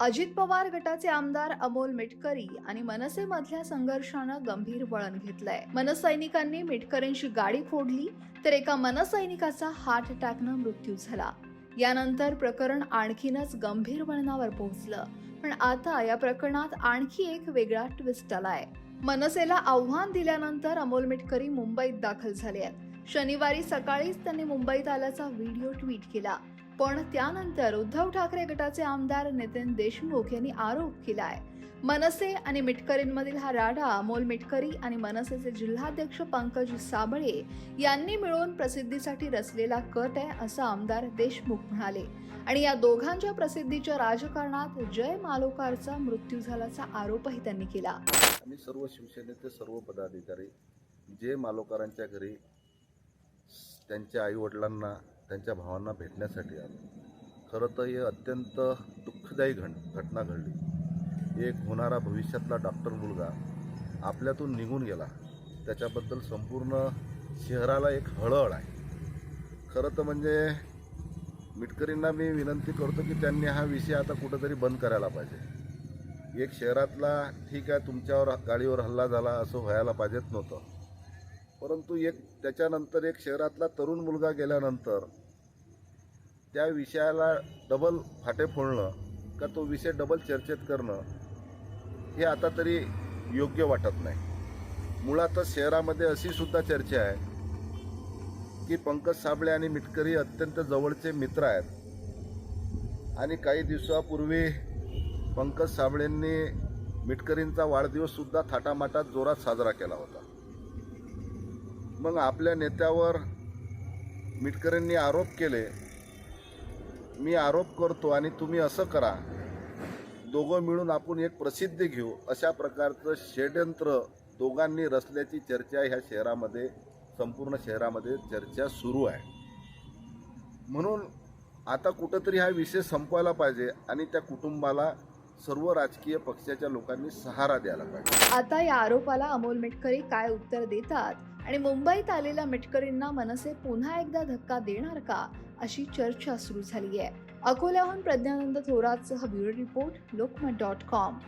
अजित पवार गटाचे आमदार अमोल मिटकरी आणि मनसेमधल्या संघर्षानं गंभीर वळण घेतलंय. मनसैनिकांनी मिटकरींची गाडी फोडली तर एका मनसैनिकाचा हार्ट अटॅकनं मृत्यू झाला. यानंतर प्रकरण आणखीनच गंभीर वळणावर पोहोचलं. पण आता या प्रकरणात आणखी एक वेगळा ट्विस्ट आलाय. मनसेला आव्हान दिल्यानंतर अमोल मिटकरी मुंबईत दाखल झाले आहेत. शनिवारी सकाळीच त्यांनी मुंबईत आल्याचा व्हिडिओ ट्विट केला. पण त्यानंतर उद्धव ठाकरे गटाचे आमदार नितीन देशमुख यांनी आरोप केलाय. मनसे आणि मिटकरींमधील हा राडा अमोल मिटकरी आणि मनसेचे जिल्हाध्यक्ष पंकज साबळे यांनी मिळून प्रसिद्धीसाठी रचलेला कट आहे असं आमदार देशमुख म्हणाले. आणि या दोघांच्या प्रसिद्धीच्या राजकारणात जय मालोकारचा मृत्यू झाल्याचा आरोपही त्यांनी केला. आम्ही सर्व शिवसेनेचे सर्व पदाधिकारी जय मालोकारांच्या घरी त्यांच्या आईवडिलांना त्यांच्या भावांना भेटण्यासाठी आलो. खरं तर हे अत्यंत दुःखदायी घण घटना घडली. एक होणारा भविष्यातला डॉक्टर मुलगा आपल्यातून निघून गेला. त्याच्याबद्दल संपूर्ण शहराला एक हळहळ आहे. खरं तर म्हणजे मिटकरींना मी विनंती करतो की त्यांनी हा विषय आता कुठंतरी बंद करायला पाहिजे. एक शहरातला ठीक आहे तुमच्यावर गाडीवर हल्ला झाला असं व्हायला पाहिजेत नव्हतं. परंतु एक त्याच्यानंतर एक शहरातला तरुण मुलगा गेल्यानंतर त्या विषयाला डबल फाटे फोडणं का तो विषय डबल चर्चेत करणं हे आता तरी योग्य वाटत नाही. मुळातच शहरामध्ये अशी सुद्धा चर्चा आहे की पंकज साबळे आणि मिटकरी अत्यंत जवळचे मित्र आहेत. आणि काही दिवसापूर्वी पंकज साबळेंनी मिटकरींचा वाढदिवससुद्धा थाटामाटात जोरात साजरा केला होता. मग आपल्या नेत्यावर मिटकरींनी आरोप केले. मी आरोप करतो आणि तुम्ही असं करा. दोघं मिळून आपण एक प्रसिद्धी घेऊ. अशा प्रकारचं षड्यंत्र दोघांनी रचल्याची चर्चा ह्या शहरामध्ये संपूर्ण शहरामध्ये चर्चा सुरू आहे. म्हणून आता कुठंतरी हा विषय संपवायला पाहिजे आणि त्या कुटुंबाला सर्व राजकीय पक्षाच्या लोकांनी सहारा द्यायला पाहिजे. आता या आरोपाला अमोल मिटकरी काय उत्तर देतात? आणि मुंबईत आलेल्या मिटकरींना मनसे पुन्हा एकदा धक्का देणार का अशी चर्चा सुरू झाली आहे अकोल्याहून Pragyanand थोरातसह bureau report Lokmat dot com.